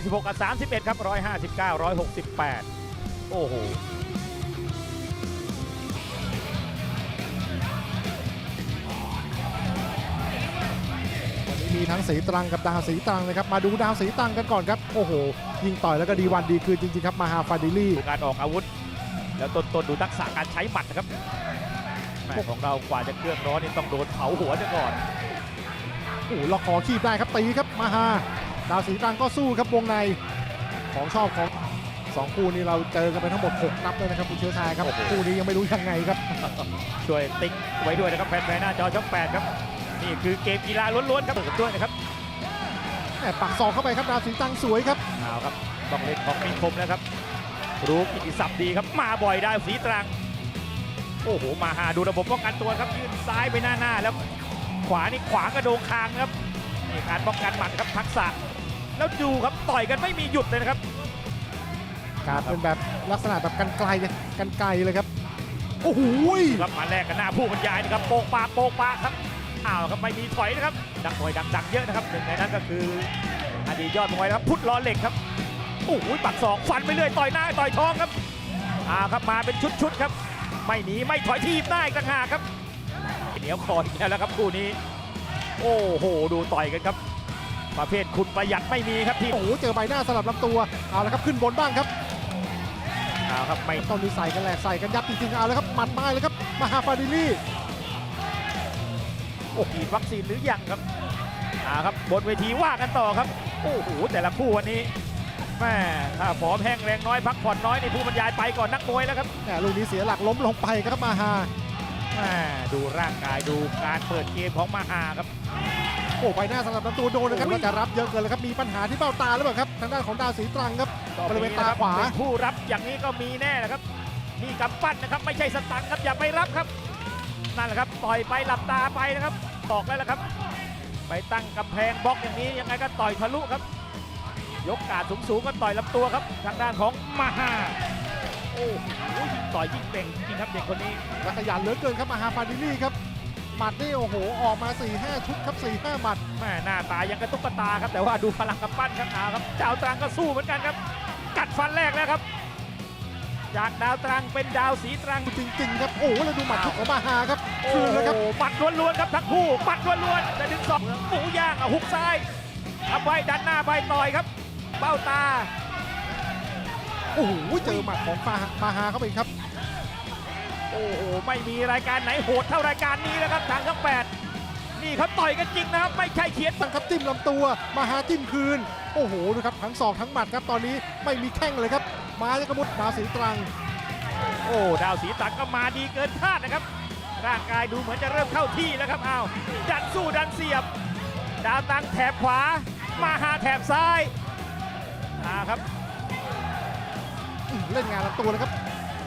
26 กับ 31 ครับ 159 168 โอ้โหวันนี้มีทั้งสีตรังกับดาวสีตรังนะครับ มาดูดาวสีตรังกันก่อนครับ โอ้โห ยิงต่อยแล้วก็ดีวันดีคืนจริง ๆ ครับ มาฮาฟาดิลี่ดูการออกอาวุธ แล้วต้นต้นๆดูทักษะการใช้หมัดนะครับแม่ของเรากว่าจะเครื่องร้อนนี่ต้องโดนเผาหัวซะก่อน โอ้โหล็อกคอคีบได้ครับตีครับมาฮา ดาวสีตรังก็สู้ครับวงในของชอบของสองคู่นี้เราเจอกันไปทั้งหมด 6 นับเลยนะครับคุณเชื้อชายครับโอ้โหคู่นี้ยังไม่รู้ยังไงครับ ช่วยติ๊กไว้ด้วยนะครับแฟนๆหน้าจอช่อง8ครับ นี่คือเกมกีฬาล้วนๆครับเปิดด้วยนะครับแหม่ปักศอกเข้าไปครับดาวสีตรังสวยครับเอาครับต้องเล่นของมีคมนะครับ รู้กิติศัพท์ดีครับ มาบ่อยได้สีตรัง โอ้โห มาหาดูระบบป้องกันตัวครับยื่นซ้ายไปหน้าหน้าแล้ว ขวานี่ขวางกระโดงคางนะครับนี่การป้องกันหมัดครับทักษะ แล้วดูครับต่อยกันไม่มีหยุดเลยนะครับการเป็นแบบลักษณะแบบกันไกลเลยกันไกลเลยครับโอ้โหครับมาแลกกันหน้าผู้บรรยายนะครับโปกปากโปกปากครับอ้าวครับไม่มีถอยนะครับ ดักมวยดักดักเยอะนะครับหนึ่งในนั้นก็คืออดีตยอดมวยนะครับพุทธล้อเหล็กครับโอ้โหปักศอกฟันไปเรื่อยต่อยหน้าต่อยท้องครับอ้าวครับมาเป็นชุดๆครับ ไม่หนีไม่ถอยทีบได้ต่างหากครับเหนียวคออีกแล้วครับคู่นี้ โอ้โหดูต่อยกันครับ ประเภทคุณประหยัดไม่มีครับทีมโอ้โหเจอใบหน้าสลับลำตัวเอาละครับขึ้นบนบ้างครับอ้าวครับไม่ตอนนี้ใส่กันแหลกใส่กันยับจริงๆเอาละครับหมัดมาเลยครับมาฮาฟาดิลี่โอ้ฉีดวัคซีนหรือยังครับอ่าครับบนเวทีว่ากันต่อครับโอ้โหแต่ละคู่วันนี้แม่ถ้าผอมแห้งแรงน้อยพักผ่อนน้อยในผู้บรรยายไปก่อนนักมวยแล้วครับแหมลูกนี้เสียหลักล้มลงไปครับมาฮาแม่ดูร่างกายดูการเปิดเกมของมาหาครับ โอ้ใบหน้าสลับลำตัวโดนนะครับว่าจะรับเยอะเกินแล้วครับมีปัญหาที่เบ้าตาหรือเปล่าครับทางด้านของดาวสีตรังครับบริเวณตาขวาเป็นผู้รับอย่างนี้ก็มีแน่นะครับมีกำปั้นนะครับไม่ใช่สตังค์ครับอย่าไปรับครับนั่นแหละครับต่อยไปหลับตาไปนะครับตอกแล้วละครับ ไปตั้งกำแพงบล็อกอย่างนี้ยังไงก็ต่อยทะลุครับ ยกกาดสูงๆก็ต่อยลำตัวครับ ทางด้านของมาฮาโอ้โหยิ่งต่อยยิ่งเป่งจริงๆครับเด็กคนนี้และขยันเหลือเกินครับมาฮาฟาดิลี่ครับ หมัดนี่โอ้โหออกมา 4-5 ชุดครับ 4-5 หมัดแม่หน้าตายังกระตุกกระตาครับแต่ว่าดูพลังกำปั้นครับเอาครับดาวตรังก็สู้เหมือนกันครับ กัดฟันแรกแล้วครับ จากดาวตรังเป็นดาวสีตรังจริง ๆ ครับโอ้โหแล้วดูหมัดชุดของมาฮาครับโอ้คืนโหแล้วครับปัดล้วนๆครับทั้งคู่ปัดล้วนๆแต่ดึงสองหมูย่างเอาหุกซ้ายเอาไว้ดันหน้าไปต่อยครับ เบ้าตาโอ้โหเจอหมัดของมาฮามาฮาเข้าไปอีกครับ โอ้โหไม่มีรายการไหนโหดเท่ารายการนี้แล้วครับทางทั้งแปดนี่เขาต่อยกันจริงนะครับไม่ใช่เขียนตั้งครับจิ้มลำตัวมาฮาจิ้มคืน โอ้โหดูครับทั้งศอกทั้งหมัดครับตอนนี้ไม่มีแข้งเลยครับ มาจะกระมุดดาวสีตรัง โอ้ดาวสีตังก็มาดีเกินคาดนะครับ ร่างกายดูเหมือนจะเริ่มเข้าที่แล้วครับอ้าวดันสู้ดันเสียบ ดาวตังแถบขวา มาหาแถบซ้ายอ่าครับอื้อเล่นงานลำตัวเลยครับ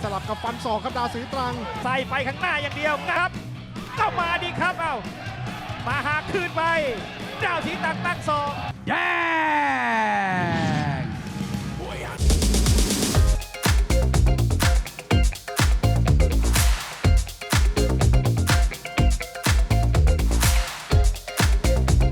สลับกับฟันศอกครับดาวสีตรัง ใส่ไปข้างหน้าอย่างเดียวนะครับก็มาดีครับเอ้ามาหาคืนไป ดาวสีตรังตั้งศอก